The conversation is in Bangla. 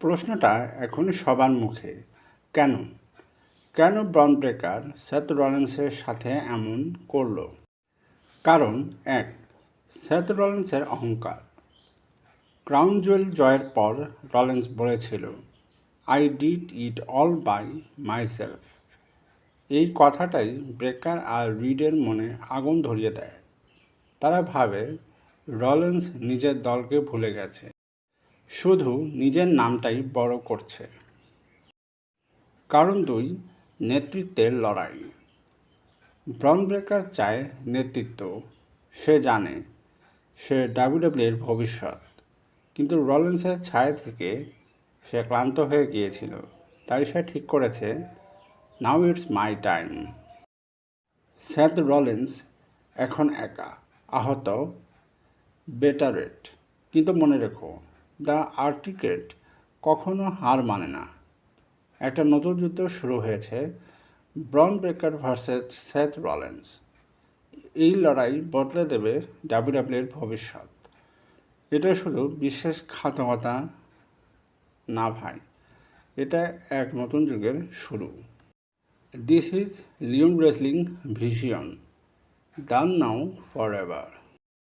প্রশ্নটা এখন সবার মুখে। কেন? কেন ব্রাউন ব্রেকার সেথ রলেন্সের সাথে এমন করল? কারণ, এক, সেথ রলেন্সের অহংকার। ক্রাউন জুয়েল জয়ের পর রলেন্স বলেছিল, I did it all by myself. এই কথাটাই ব্রেকার আর রিডের মনে আগুন ধরিয়ে দেয়। তারা ভাবে রলেন্স নিজের দলকে ভুলে গেছে। শুধু নিজের নামটাই বড় করছে। কারণ দুই, নেতৃত্বের লড়াই। ব্রন ব্রেকার চায় নেতৃত্ব। সে জানে, সে ডাব্লিউডাব্লিউর ভবিষ্যৎ। কিন্তু রলেন্সের ছায়া থেকে সে ক্লান্ত হয়ে গিয়েছিল। তাই সে ঠিক করেছে, now it's my time. Seth Rollins এখন একা, আহত বেটারেট কিন্তু মনে রেখো দ্য আর্টিকেট কখনো হার মানে না। একটা নতুন যুদ্ধ শুরু হয়েছে Bron Breakker versus Seth Rollins. এই লড়াই বদলে দেবে ডাব্লিউডাব্লিউর ভবিষ্যৎ। এটা শুধু বিশেষ ঘাতকতা না ভাই, এটা এক নতুন যুগের শুরু। This is Leon wrestling vision done now forever